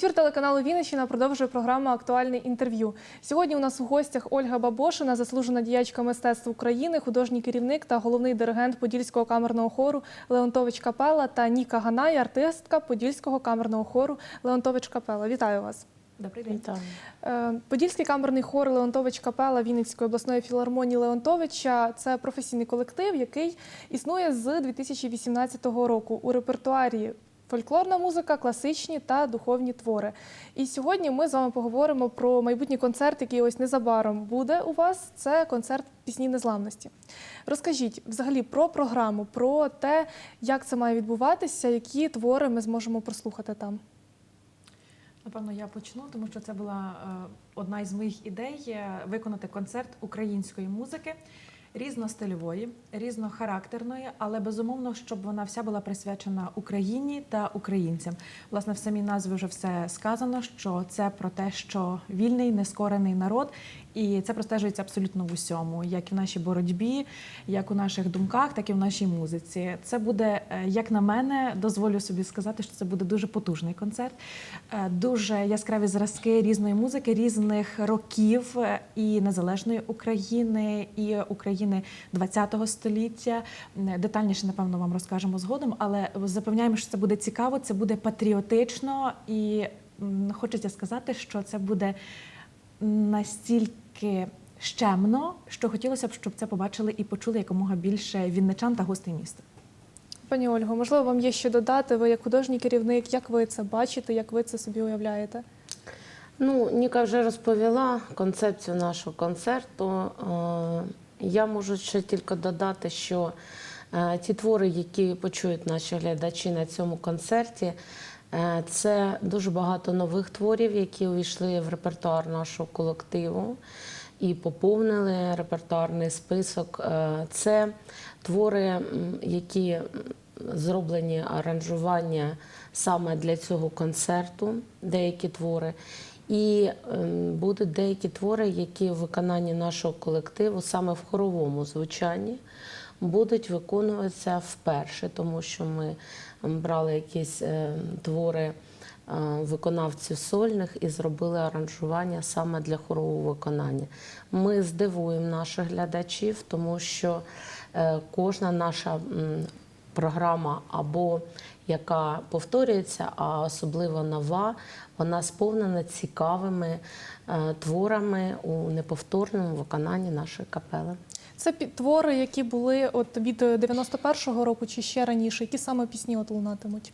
Ефір телеканалу Вінниччина продовжує програма Актуальне інтерв'ю. Сьогодні у нас у гостях Ольга Бабошина, заслужена діячка мистецтв України, художній керівник та головний диригент Подільського камерного хору Леонтович Капела та Ніка Ганай, артистка Подільського камерного хору Леонтович Капела. Вітаю вас. Добрий день. Вітаю. Е, Подільський камерний хор Леонтович Капела Вінницької обласної філармонії Леонтовича це професійний колектив, який існує з 2018 року у репертуарі. Фольклорна музика, класичні та духовні твори. І сьогодні ми з вами поговоримо про майбутній концерт, який ось незабаром буде у вас. Це концерт пісні незламності. Розкажіть взагалі про програму, про те, як це має відбуватися, які твори ми зможемо прослухати там. Напевно, я почну, тому що це була е, одна із моїх ідей е, виконати концерт української музики. Різностильової, різнохарактерної, але безумовно, щоб вона вся була присвячена Україні та українцям. Власне, в самій назві вже все сказано, що це про те, що вільний, нескорений народ, і це простежується абсолютно в усьому, як і в нашій боротьбі, як у наших думках, так і в нашій музиці. Це буде, е, як на мене, дозволю собі сказати, що це буде дуже потужний концерт, е, дуже яскраві зразки різної музики, різних років е, і незалежної України, і України ХХ століття. Детальніше, напевно, вам розкажемо згодом, але запевняємо, що це буде цікаво, це буде патріотично, і хочеться сказати, що це буде настільки щемно, що хотілося б, щоб це побачили і почули якомога більше вінничан та гостей міста. Пані Ольго, можливо, вам є що додати. Ви як художній керівник, як ви це бачите, як ви це собі уявляєте? Ну, Ніка вже розповіла концепцію нашого концерту. Е, Я можу ще тільки додати, що е, ті твори, які почують наші глядачі на цьому концерті, це дуже багато нових творів, які увійшли в репертуар нашого колективу і поповнили репертуарний список. Е, Це твори, які зроблені аранжування саме для цього концерту, деякі твори. І ем, будуть деякі твори, які в виконанні нашого колективу, саме в хоровому звучанні, будуть виконуватися вперше, тому що ми брали якісь е, твори е, виконавців сольних і зробили аранжування саме для хорового виконання. Ми здивуємо наших глядачів, тому що е, кожна наша програма або яка повторюється, а особливо нова, вона сповнена цікавими творами у неповторному виконанні нашої капели. Це твори, які були от від 91-го року чи ще раніше, які саме пісні от лунатимуть?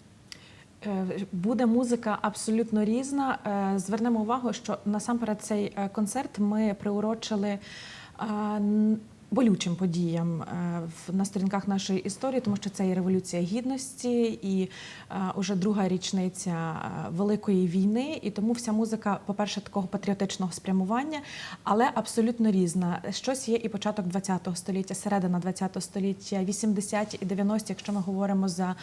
Е, Буде музика абсолютно різна. Е, Звернемо увагу, що насамперед цей е, концерт ми приурочили е, болючим подіям е, на сторінках нашої історії, тому що це і революція гідності, і е, уже друга річниця е, великої війни. І тому вся музика, по-перше, такого патріотичного спрямування, але абсолютно різна. Щось є і початок ХХ століття, середина ХХ століття, 80-ті і 90-ті, якщо ми говоримо за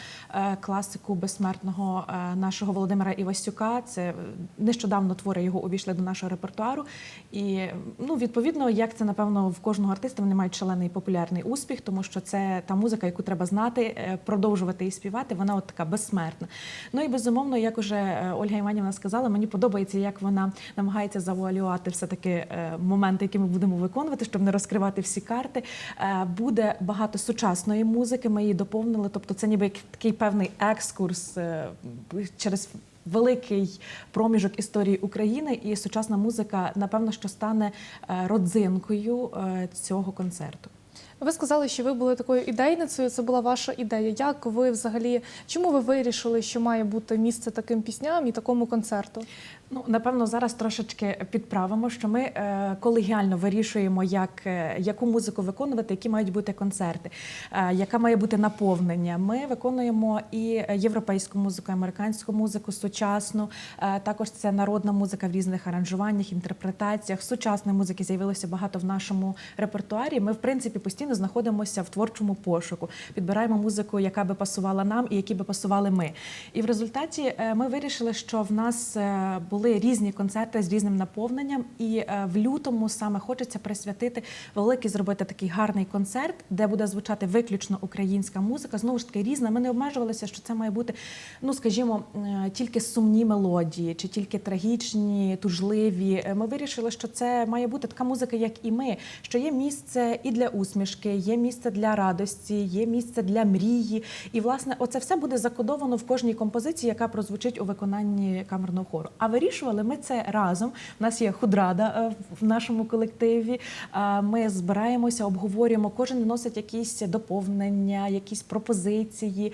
класику безсмертного нашого Володимира Івасюка. Це нещодавно твори його увійшли до нашого репертуару. І ну, відповідно, як це напевно в кожного артиста, вони мають шалений популярний успіх, тому що це та музика, яку треба знати, е, продовжувати і співати. Вона от така безсмертна. Ну і безумовно, як уже е, Ольга Іванівна сказала, мені подобається, як вона намагається завуалювати все таки е, моменти, які ми будемо виконувати, щоб не розкривати всі карти. Буде багато сучасної музики. Ми її доповнили. Тобто, це ніби такий певний екскурс через. Великий проміжок історії України і сучасна музика, напевно, що стане е, родзинкою е, цього концерту. Ви сказали, що ви були такою ідейницею. Це була ваша ідея. Як ви взагалі чому ви вирішили, що має бути місце таким пісням і такому концерту? Ну, напевно, зараз трошечки підправимо, що ми е, колегіально вирішуємо, як, е, яку музику виконувати, які мають бути концерти, е, яка має бути наповнення. Ми виконуємо і європейську музику, і американську музику, сучасну. Е, також це народна музика в різних аранжуваннях, інтерпретаціях. Сучасної музики з'явилося багато в нашому репертуарі. Ми, в принципі, постійно знаходимося в творчому пошуку, підбираємо музику, яка би пасувала нам і які би пасували ми. І в результаті е, ми вирішили, що в нас е, були різні концерти з різним наповненням. І е, в лютому саме хочеться присвятити великий зробити такий гарний концерт, де буде звучати виключно українська музика. Знову ж таки, різна. Ми не обмежувалися, що це має бути, ну скажімо, е, тільки сумні мелодії, чи тільки трагічні, тужливі. Е, Ми вирішили, що це має бути така музика, як і ми, що є місце і для усмішки, є місце для радості, є місце для мрії. І власне, оце все буде закодовано в кожній композиції, яка прозвучить у виконанні камерного хору. А вирішували ми це разом. У нас є худрада е, в нашому колективі. Ми збираємося, обговорюємо. Кожен вносить якісь доповнення, якісь пропозиції.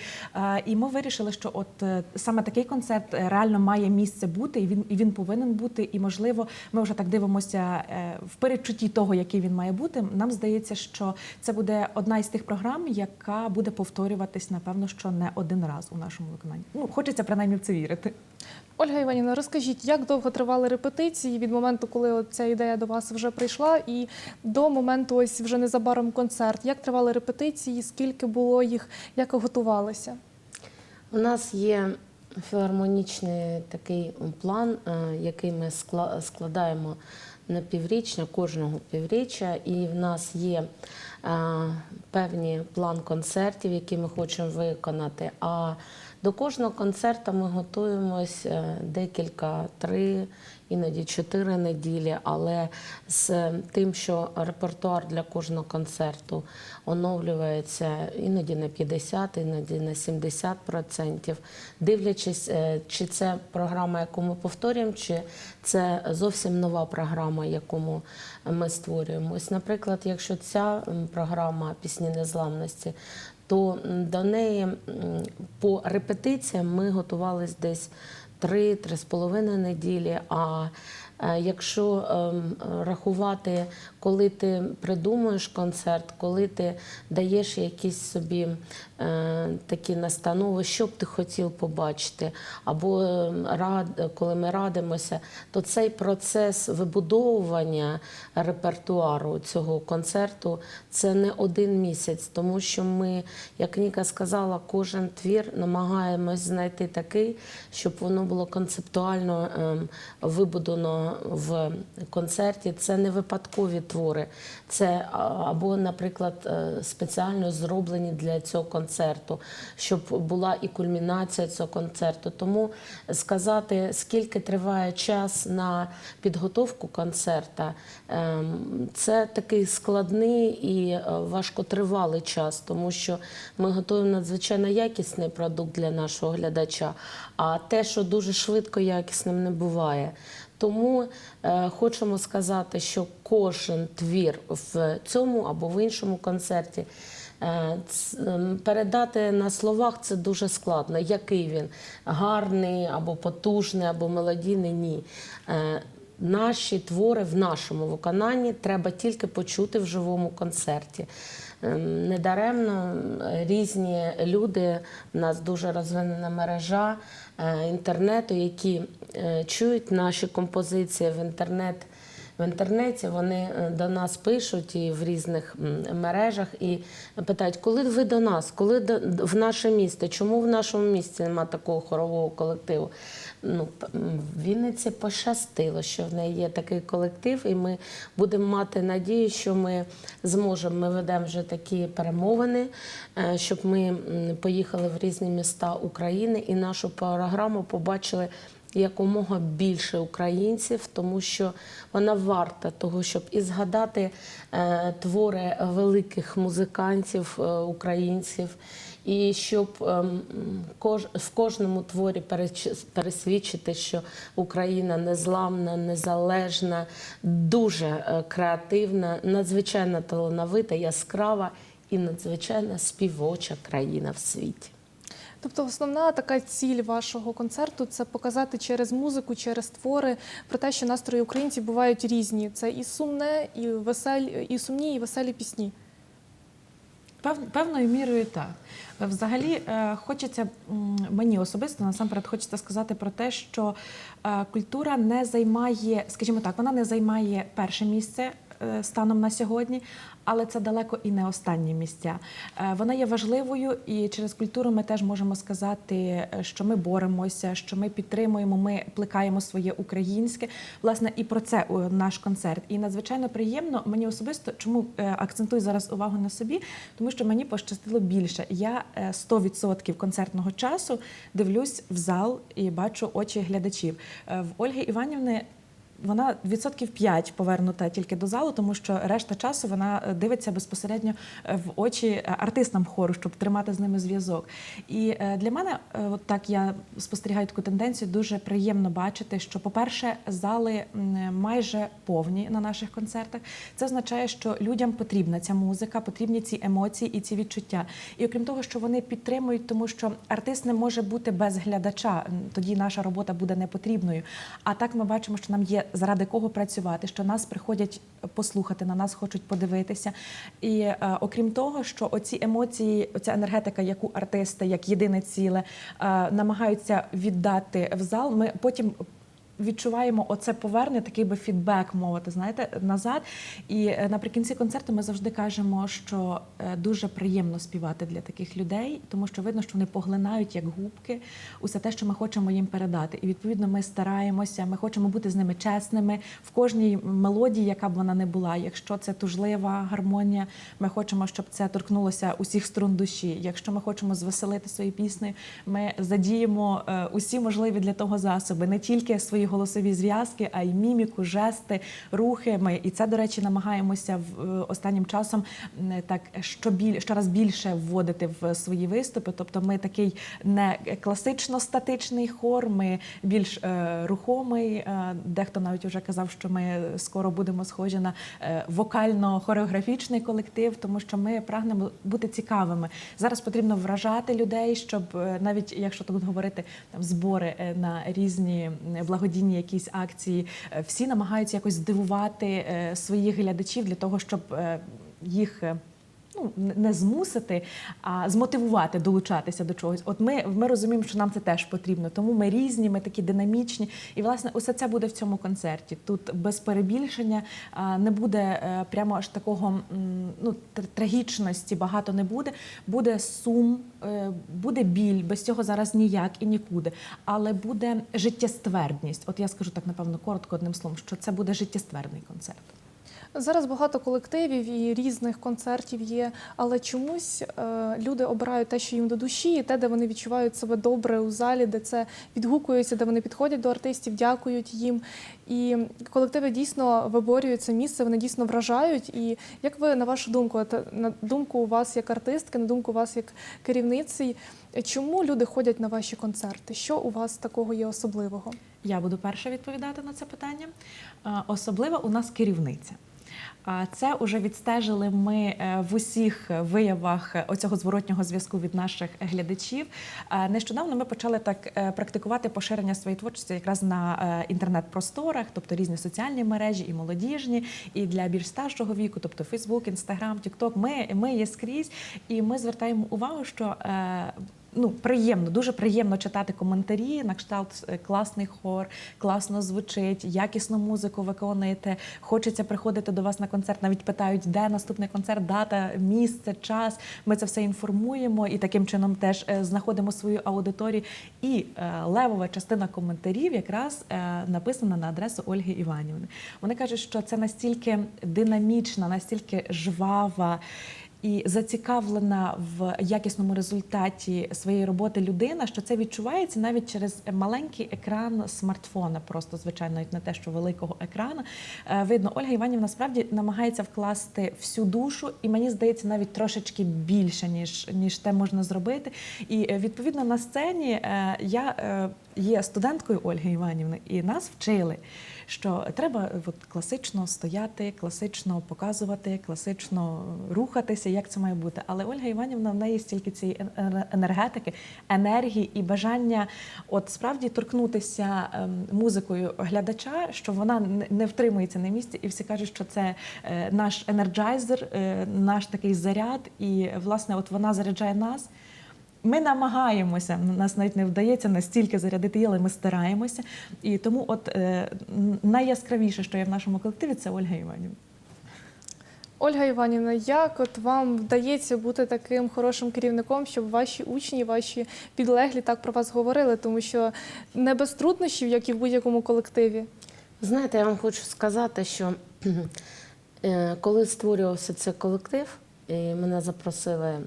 І ми вирішили, що от е, саме такий концерт е, реально має місце бути, і він і він повинен бути. І можливо, ми вже так дивимося в передчутті того, який він має бути. Нам здається, що це буде одна із тих програм, яка буде повторюватись, напевно, що не один раз у нашому виконанні. Ну хочеться принаймні в це вірити. Ольга Іванівна, розкажіть, як довго тривали репетиції від моменту, коли ця ідея до вас вже прийшла, і до моменту ось вже незабаром концерт. Як тривали репетиції, скільки було їх, як готувалися? У нас є філармонічний такий план, е, який ми складаємо на піврічня, кожного півріччя, і в нас є е, певний план концертів, які ми хочемо виконати. А до кожного концерту ми готуємось е, декілька, три, іноді чотири неділі, але з тим, що репертуар для кожного концерту оновлюється іноді на 50, іноді на 70%, дивлячись, е, чи це програма, яку ми повторюємо, чи це зовсім нова програма, яку ми створюємо. Ось, наприклад, якщо ця програма пісні незламності, то до неї по репетиціям ми готувалися десь 3-3,5 неділі. А якщо ем, рахувати, коли ти придумуєш концерт, коли ти даєш якісь собі е, такі настанови, що б ти хотів побачити, або ем, коли ми радимося, то цей процес вибудовування репертуару цього концерту це не один місяць, тому що ми, як Ніка сказала, кожен твір намагаємось знайти такий, щоб воно було концептуально ем, в концерті. Це не випадкові твори, це або, наприклад, е, спеціально зроблені для цього концерту, щоб була і кульмінація цього концерту. Тому сказати, скільки триває час на підготовку концерта, ем, це такий складний і е, важкотривалий час, тому що ми готуємо надзвичайно якісний продукт для нашого глядача, а те, що дуже швидко якісним не буває. Тому е, хочемо сказати, що кожен твір в цьому або в іншому концерті е, ем, передати на словах це дуже складно. Який він гарний або потужний, або мелодійний ні. Е, Наші твори в нашому виконанні треба тільки почути в живому концерті. Ем, Недаремно різні люди, в нас дуже розвинена мережа е, інтернету, які е, чують наші композиції в інтернет. В інтернеті вони е, до нас пишуть і в різних мережах і питають, коли ви до нас, коли до, в наше місто, чому в нашому місті немає такого хорового колективу? Ну, Вінниці пощастило, що в неї є такий колектив, і ми будемо мати надію, що ми зможемо. Ми ведемо вже такі перемовини, е, щоб ми поїхали в різні міста України і нашу програму побачили якомога більше українців, тому що вона варта того, щоб і згадати е, твори великих музикантів е, українців, і щоб ем, кож, в кожному творі пересвідчити, що Україна незламна, незалежна, дуже е, креативна, надзвичайно талановита, яскрава і надзвичайно співоча країна в світі. Тобто, основна така ціль вашого концерту це показати через музику, через твори про те, що настрої українців бувають різні. Це і сумне, і веселі, і сумні, і веселі пісні. Пев, певною мірою так. Взагалі, е, хочеться мені особисто насамперед хочеться сказати про те, що е, культура не займає, скажімо так, вона не займає перше місце е, станом на сьогодні, але це далеко і не останні місця. Е, Вона є важливою, і через культуру ми теж можемо сказати, е, що ми боремося, що ми підтримуємо, ми плекаємо своє українське. Власне, і про це о, наш концерт. І надзвичайно приємно мені особисто, чому е, акцентую зараз увагу на собі, тому що мені пощастило більше. Я е, 100% концертного часу дивлюсь в зал і бачу очі глядачів. Е, В Ольги Іванівни вона відсотків 5 повернута тільки до залу, тому що решта часу вона е, дивиться безпосередньо е, в очі е, артистам хору, щоб тримати з ними зв'язок. І для мене, от так я спостерігаю таку тенденцію, дуже приємно бачити, що, по-перше, зали майже повні на наших концертах. Це означає, що людям потрібна ця музика, потрібні ці емоції і ці відчуття. І окрім того, що вони підтримують, тому що артист не може бути без глядача, тоді наша робота буде непотрібною. А так ми бачимо, що нам є заради кого працювати, що нас приходять послухати, на нас хочуть подивитися. І е, окрім того, що оці емоції, оця енергетика, яку артисти, як єдине ціле, е, намагаються віддати в зал, ми потім. Відчуваємо оце повернення, такий би фідбек, мовити, знаєте, назад. І е, наприкінці концерту ми завжди кажемо, що е, дуже приємно співати для таких людей, тому що видно, що вони поглинають як губки усе те, що ми хочемо їм передати. І відповідно ми стараємося, ми хочемо бути з ними чесними в кожній мелодії, яка б вона не була. Якщо це тужлива гармонія, ми хочемо, щоб це торкнулося усіх струн душі. Якщо ми хочемо звеселити свої пісні, ми задіємо е, усі можливі для того засоби, не тільки свої голосові зв'язки, а й міміку, жести, рухи. Ми і це, до речі, намагаємося в е, останнім часом так що біль, щораз більше вводити в свої виступи. Тобто, ми такий не класично статичний хор, ми більш е, рухомий. Е, дехто навіть вже казав, що ми скоро будемо схожі на е, вокально-хореографічний колектив, тому що ми прагнемо бути цікавими. Зараз потрібно вражати людей, щоб е, навіть якщо тут говорити там збори е, на різні е, благодійні якісь акції, е, всі намагаються якось здивувати е, своїх глядачів для того, щоб е, їх. Ну, не змусити, а змотивувати долучатися до чогось. От ми, ми розуміємо, що нам це теж потрібно, тому ми різні, ми такі динамічні. І власне усе це буде в цьому концерті. Тут без перебільшення не буде е, прямо аж такого ну, трагічності багато не буде. Буде сум, е, буде біль, без цього зараз ніяк і нікуди. Але буде життєствердність. От я скажу так, напевно, коротко одним словом, що це буде життєствердний концерт. Зараз багато колективів і різних концертів є, але чомусь е, люди обирають те, що їм до душі, і те, де вони відчувають себе добре у залі, де це відгукується, де вони підходять до артистів, дякують їм. І колективи дійсно виборюють це місце, вони дійсно вражають. І як ви на вашу думку, на думку у вас як артистки, на думку у вас як керівниці, чому люди ходять на ваші концерти? Що у вас такого є особливого? Я буду перша відповідати на це питання. Е, Особливо у нас керівниця. Це вже відстежили ми е, в усіх виявах оцього зворотнього зв'язку від наших глядачів. Е, Нещодавно ми почали так е, практикувати поширення своєї творчості якраз на інтернет-просторах, тобто різні соціальні мережі, і молодіжні, і для більш старшого віку, тобто Фейсбук, Інстаграм, Тікток. Ми, ми є скрізь, і ми звертаємо увагу, що ну, приємно, дуже приємно читати коментарі на кшталт е, класний хор, класно звучить, якісну музику виконуєте. Хочеться приходити до вас на концерт. Навіть питають, де наступний концерт, дата, місце, час. Ми це все інформуємо і таким чином теж е, знаходимо свою аудиторію. І е, левова частина коментарів якраз написана на адресу Ольги Іванівни. Вони кажуть, що це настільки динамічна, настільки жвава і зацікавлена в якісному результаті своєї роботи людина, що це відчувається навіть через маленький екран смартфона, просто звичайно, навіть не те, що великого екрана. Е, Видно, Ольга Іванівна насправді намагається вкласти всю душу, і мені здається, навіть трошечки більше, ніж, ніж те можна зробити. І е, відповідно на сцені е, я є студенткою Ольги Іванівни, і нас вчили що треба от, класично стояти, класично показувати, класично рухатися, як це має бути. Але Ольга Іванівна в неї стільки цієї енергетики, енергії і бажання от справді торкнутися ем, музикою глядача, що вона не втримується на місці, і всі кажуть, що це е, наш енерджайзер, е, наш такий заряд, і власне, от вона заряджає нас. Ми намагаємося, нас навіть не вдається настільки зарядити її, але ми стараємося. І тому, от е, найяскравіше, що є в нашому колективі, це Ольга Іванівна. Ольга Іванівна, як от вам вдається бути таким хорошим керівником, щоб ваші учні, ваші підлеглі так про вас говорили, тому що не без труднощів, як і в будь-якому колективі. Знаєте, я вам хочу сказати, що е, коли створювався цей колектив, і мене запросили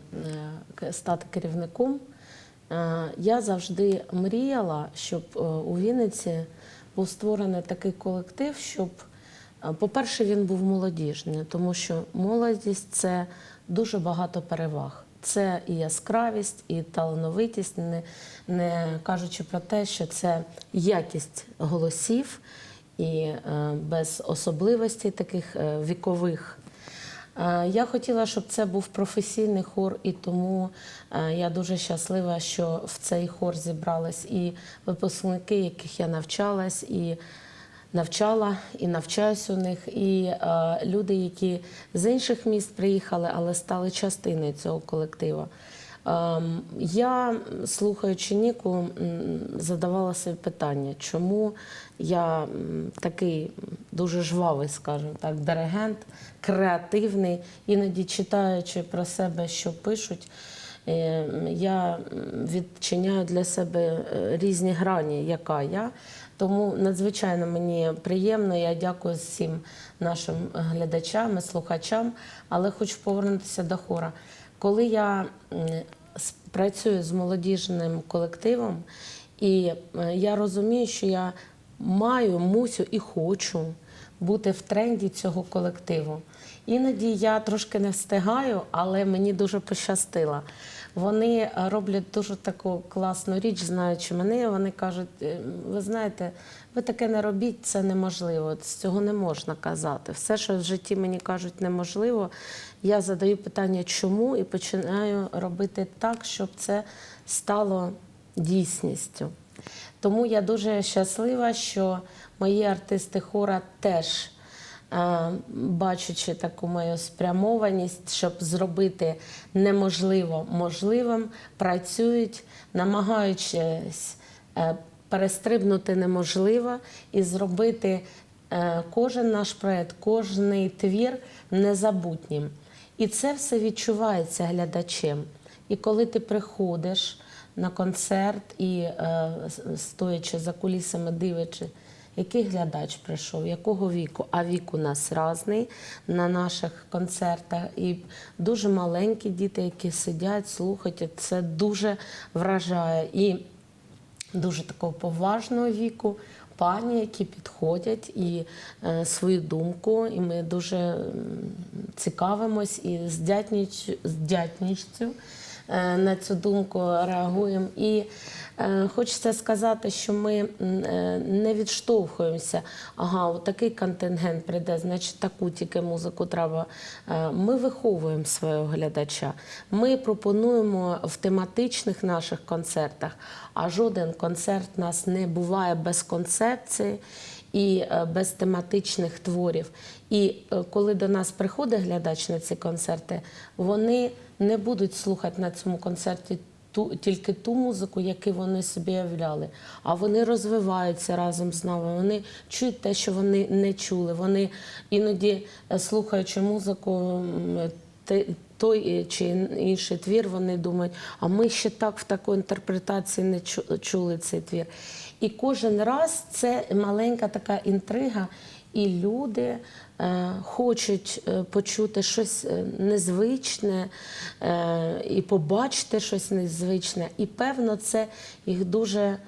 е, стати керівником, е, я завжди мріяла, щоб е, у Вінниці був створений такий колектив, щоб, по-перше, він був молодіжний, тому що молодість це дуже багато переваг. Це і яскравість, і талановитість, не, не кажучи про те, що це якість голосів і без особливостей таких вікових. Е, Я хотіла, щоб це був професійний хор, і тому е, я дуже щаслива, що в цей хор зібрались і випускники, яких я навчалась, і навчала, і навчаюсь у них, і е, люди, які з інших міст приїхали, але стали частиною цього колективу. Ем, Я, слухаючи Ніку, задавала собі питання, чому я такий дуже жвавий, скажімо так, диригент, креативний, іноді читаючи про себе, що пишуть, е, я відчиняю для себе е, різні грані, яка я. Тому надзвичайно мені приємно. Я дякую всім нашим глядачам і слухачам, але хочу повернутися до хора. Коли я працюю з молодіжним колективом, і е, я розумію, що я маю, мусю і хочу бути в тренді цього колективу. Іноді я трошки не встигаю, але мені дуже пощастило. Вони е, роблять дуже таку класну річ, знаючи мене. Вони кажуть: «Е, ви знаєте, ви таке не робіть, це неможливо. З цього не можна казати. Все, що в житті мені кажуть неможливо, я задаю питання, чому, і починаю робити так, щоб це стало дійсністю. Тому я дуже щаслива, що мої артисти хора теж, бачачи таку мою спрямованість, щоб зробити неможливо можливим, працюють, намагаючись е, перестрибнути неможливо і зробити е, кожен наш проект, кожний твір незабутнім. І це все відчувається глядачем. І коли ти приходиш на концерт і е, стоячи за кулісами, дивячи, який глядач прийшов, якого віку, а вік у нас різний на наших концертах. І дуже маленькі діти, які сидять, слухають, це дуже вражає. І дуже такого поважного віку, пані, які підходять і е, свою думку, і ми дуже цікавимось і з дятніч- з дятністю е, на цю думку реагуємо. І е, хочеться сказати, що ми е, не відштовхуємося. Ага, от такий контингент прийде, значить таку тільки музику треба. Е, Ми виховуємо свого глядача. Ми пропонуємо в тематичних наших концертах, а жоден концерт нас не буває без концепції і е, без тематичних творів. І е, коли до нас приходить глядач на ці концерти, вони не будуть слухати на цьому концерті ту, тільки ту музику, яку вони собі уявляли, а вони розвиваються разом з нами. Вони чують те, що вони не чули. Вони іноді, е, слухаючи музику, той чи інший твір, вони думають, а ми ще так в такій інтерпретації не чули цей твір. І кожен раз це маленька така інтрига, і люди е, хочуть е, почути щось е, незвичне е, і побачити щось незвичне. І певно, це їх дуже е,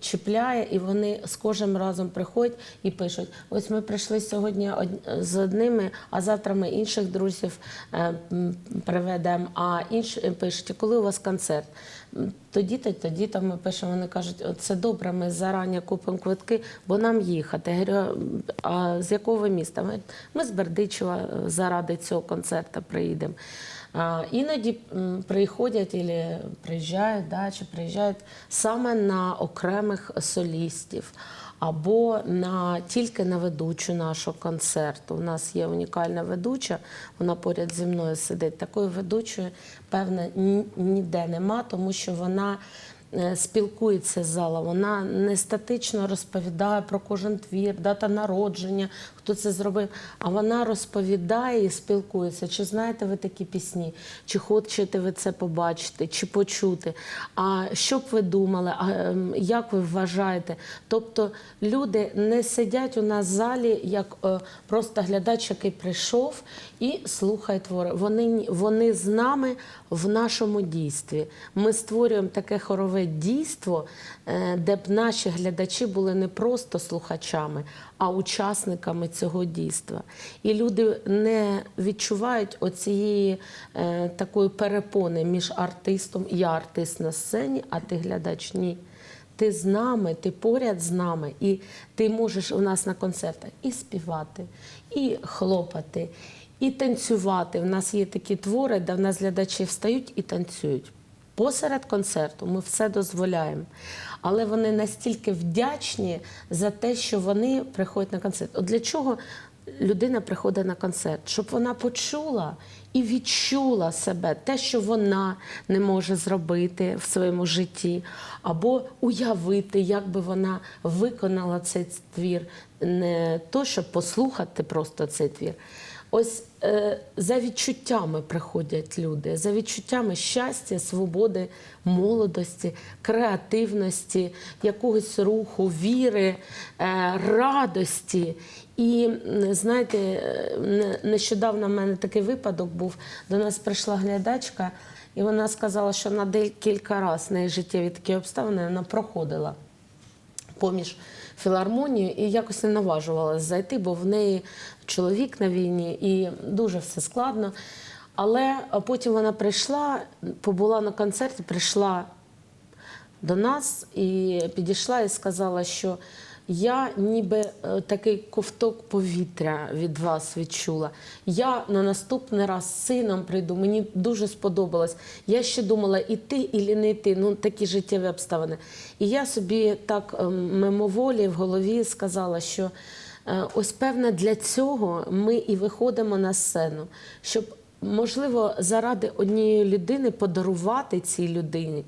чіпляє, і вони з кожним разом приходять і пишуть: ось ми прийшли сьогодні од- з одними, а завтра ми інших друзів е, приведемо. А інші пишуть, коли у вас концерт? Тоді-то, тоді-то ми пишемо. Вони кажуть, «От це добре, ми зарані купимо квитки, бо нам їхати. Я говорю, а з якого міста? Ми, з Бердичева е, заради цього концерту приїдемо. Іноді приходять або приїжджають, да, чи приїжджають саме на окремих солістів або на тільки на ведучу нашого концерту. У нас є унікальна ведуча, вона поряд зі мною сидить. Такої ведучої, певне, ні- ніде нема, тому що вона е, спілкується з залом, вона не статично розповідає про кожен твір, дата народження, хто це зробив. А вона розповідає і спілкується. Чи знаєте ви такі пісні? Чи хочете ви це побачити, чи почути? А що б ви думали? А ем, як ви вважаєте? Тобто люди не сидять у нас в залі як е, просто глядач, який прийшов і слухає твори. Вони, вони з нами в нашому дійстві. Ми створюємо таке хорове дійство, е, де б наші глядачі були не просто слухачами, а учасниками цього дійства. І люди не відчувають оцієї е, такої перепони між артистом, я артист на сцені, а ти глядач ні. Ти з нами, ти поряд з нами, і ти можеш у нас на концертах і співати, і хлопати, і танцювати. У нас є такі твори, де в нас глядачі встають і танцюють. Посеред концерту ми все дозволяємо. Але вони настільки вдячні за те, що вони приходять на концерт. От для чого людина приходить на концерт? Щоб вона почула і відчула себе, те, що вона не може зробити в своєму житті, або уявити, як би вона виконала цей твір, не то, щоб послухати просто цей твір. Ось е, за відчуттями приходять люди, за відчуттями щастя, свободи, молодості, креативності, якогось руху, віри, е, радості. І знаєте, е, нещодавно в мене такий випадок був. До нас прийшла глядачка, і вона сказала, що на декілька разів неї життєві такі обставини вона проходила поміж філармонією і якось не наважувалася зайти, бо в неї чоловік на війні і дуже все складно. Але потім вона прийшла, побула на концерті, прийшла до нас і підійшла і сказала, що я ніби е, такий ковток повітря від вас відчула. Я на наступний раз з сином прийду. Мені дуже сподобалось. Я ще думала, іти і не йти. Ну такі життєві обставини. І я собі так ем, мимоволі в голові сказала, що е, ось певне для цього ми і виходимо на сцену, щоб можливо заради однієї людини подарувати цій людині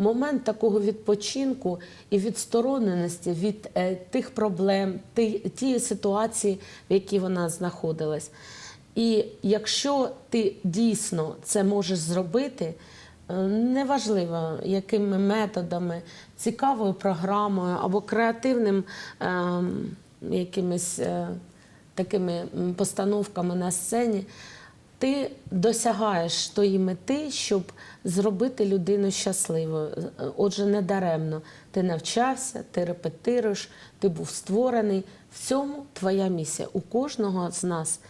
момент такого відпочинку і відстороненості від е, тих проблем, тієї ситуації, в якій вона знаходилась. І якщо ти дійсно це можеш зробити, е, неважливо, якими методами, цікавою програмою або креативним ем, якимись е, такими постановками на сцені, ти досягаєш тої мети, щоб зробити людину щасливою. Отже, не даремно. Ти навчався, ти репетируєш, ти був створений. В цьому твоя місія. У кожного з нас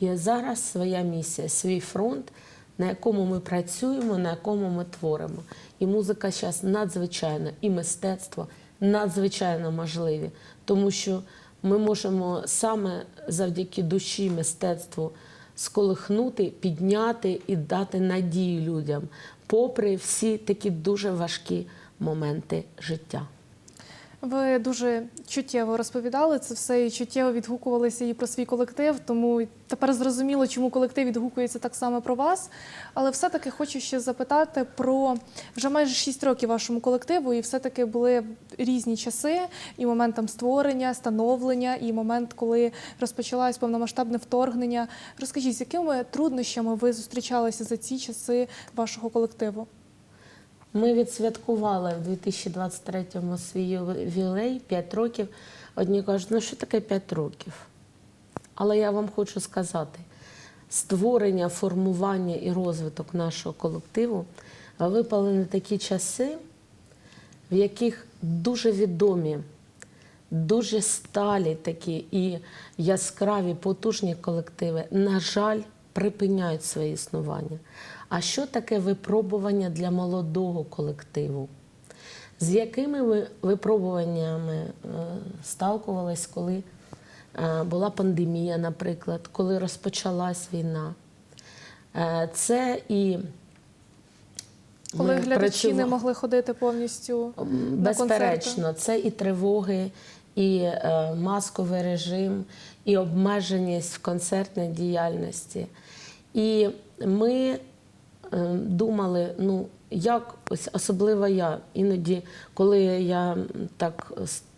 є зараз своя місія, свій фронт, на якому ми працюємо, на якому ми творимо. І музика зараз надзвичайно, і мистецтво надзвичайно можливі, тому що ми можемо саме завдяки душі, мистецтву сколихнути, підняти і дати надію людям, попри всі такі дуже важкі моменти життя. Ви дуже чуттєво розповідали це все і чуттєво відгукувалися і про свій колектив, тому тепер зрозуміло, чому колектив відгукується так само про вас. Але все-таки хочу ще запитати про вже майже 6 років вашому колективу, і все-таки були різні часи, і момент там створення, становлення, і момент, коли розпочалось повномасштабне вторгнення. Розкажіть, з якими труднощами ви зустрічалися за ці часи вашого колективу? Ми відсвяткували в 2023-му свій ювілей 5 років. Одні кажуть, ну що таке 5 років? Але я вам хочу сказати, створення, формування і розвиток нашого колективу випали на такі часи, в яких дуже відомі, дуже сталі такі і яскраві, потужні колективи, на жаль, припиняють своє існування. А що таке випробування для молодого колективу? З якими ви випробуваннями е, сталкувались, коли е, була пандемія, наприклад, коли розпочалась війна? Е, Це і Коли ми глядачі не могли ходити повністю на? Безперечно, це і тривоги, і масковий режим, і обмеженість в концертній діяльності. І ми думали, ну як ось особливо я, іноді, коли я так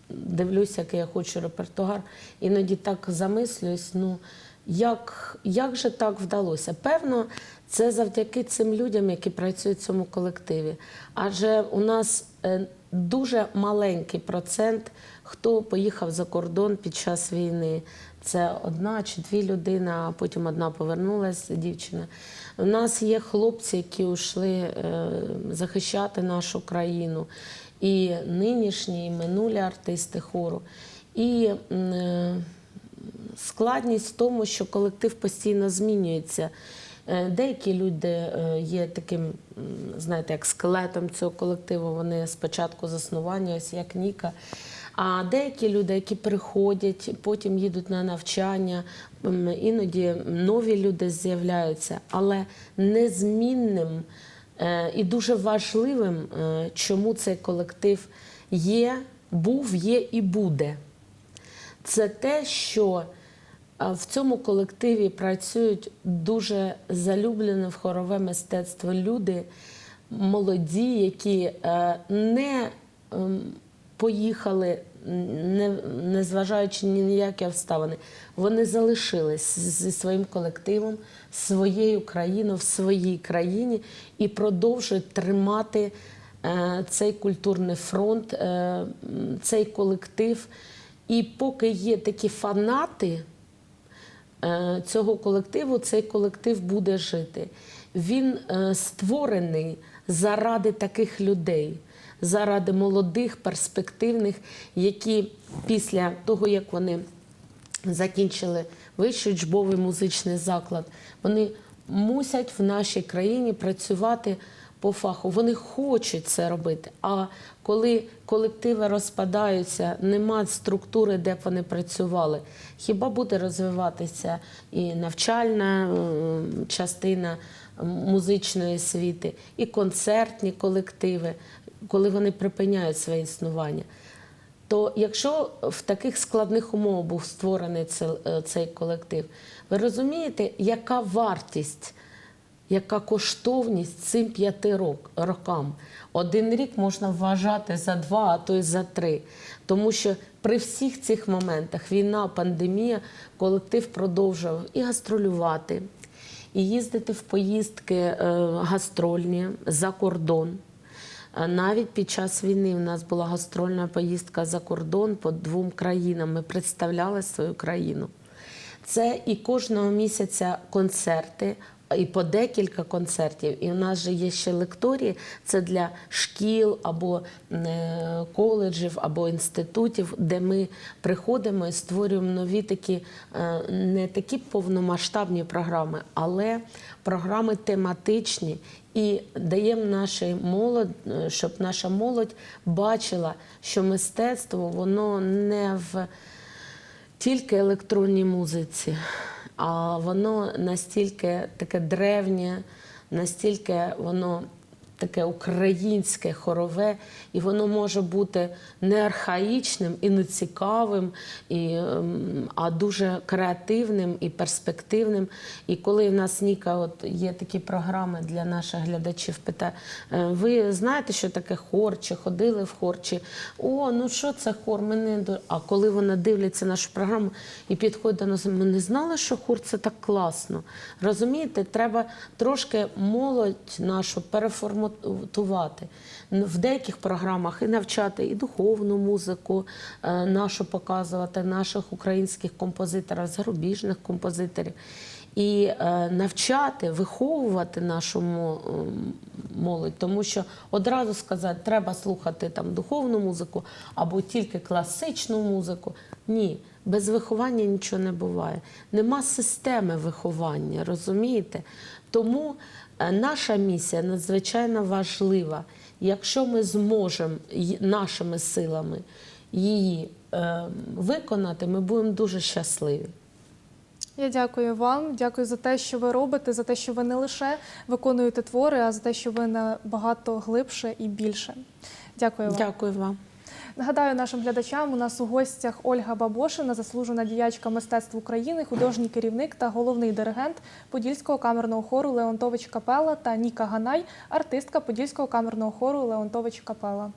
дивлюся, який я хочу репертуар, іноді так замислююсь, ну як, як же так вдалося? Певно, це завдяки цим людям, які працюють в цьому колективі. Адже у нас е, дуже маленький процент, хто поїхав за кордон під час війни. Це одна чи дві людини, а потім одна повернулася дівчина. У нас є хлопці, які йшли е, захищати нашу країну, і нинішні, і минулі артисти хору. І е, складність в тому, що колектив постійно змінюється. Е, Деякі люди є таким, знаєте, як скелетом цього колективу. Вони спочатку заснування, ось як Ніка. А деякі люди, які приходять, потім їдуть на навчання, іноді нові люди з'являються, але незмінним е, і дуже важливим, е, чому цей колектив є, був, є і буде. Це те, що в цьому колективі працюють дуже залюблені в хорове мистецтво люди, молоді, які е, не ем, поїхали, не, незважаючи ні на які обставини, вони залишились зі своїм колективом, своєю країною в своїй країні і продовжують тримати е, цей культурний фронт, е, цей колектив. І поки є такі фанати е, цього колективу, цей колектив буде жити. Він е, створений заради таких людей, заради молодих, перспективних, які після того, як вони закінчили вищий учбовий музичний заклад, вони мусять в нашій країні працювати по фаху. Вони хочуть це робити. А коли колективи розпадаються, нема структури, де б вони працювали, хіба буде розвиватися і навчальна е, частина музичної освіти, і концертні колективи, коли вони припиняють своє існування. То якщо в таких складних умовах був створений цей, е, колектив, ви розумієте, яка вартість, яка коштовність цим п'яти рок- рокам? Один рік можна вважати за два, а то й за три. Тому що при всіх цих моментах війна, пандемія, колектив продовжував і гастролювати, і їздити в поїздки е, гастрольні за кордон. А Навіть під час війни в нас була гастрольна поїздка за кордон по двом країнам. Ми представляли свою країну. Це і кожного місяця концерти, і по декілька концертів. І у нас же є ще лекторії. Це для шкіл або е, коледжів, або інститутів, де ми приходимо і створюємо нові такі е, не такі повномасштабні програми, але програми тематичні. І даємо нашій молодь, е, щоб наша молодь бачила, що мистецтво воно не в тільки електронній музиці, а воно настільки таке древнє, настільки воно таке українське, хорове, і воно може бути не архаїчним і не цікавим, і, ем, а дуже креативним і перспективним. І коли в нас Ніка, от є такі програми для наших глядачів, питає, «Е, ви знаєте, що таке хор, чи ходили в хор, чи о, ну що це хор? Ми не А коли вона дивляться нашу програму і підходить до нас, ми не знали, що хор це так класно. Розумієте, треба трошки молодь нашу переформатувати. В деяких програмах і навчати і духовну музику е, нашу показувати, наших українських композиторів, зарубіжних композиторів. І е, навчати, виховувати нашу молодь, тому що одразу сказати, треба слухати там духовну музику або тільки класичну музику. Ні, без виховання нічого не буває. Нема системи виховання, розумієте? Тому е, наша місія надзвичайно важлива. Якщо ми зможемо нашими силами її е, виконати, ми будемо дуже щасливі. Я дякую вам. Дякую за те, що ви робите, за те, що ви не лише виконуєте твори, а за те, що ви набагато глибше і більше. Дякую вам. Дякую вам. Нагадаю нашим глядачам, у нас у гостях Ольга Бабошина, заслужена діячка мистецтв України, художній керівник та головний диригент Подільського камерного хору Леонтович Капела та Ніка Ганай, артистка Подільського камерного хору Леонтович Капела.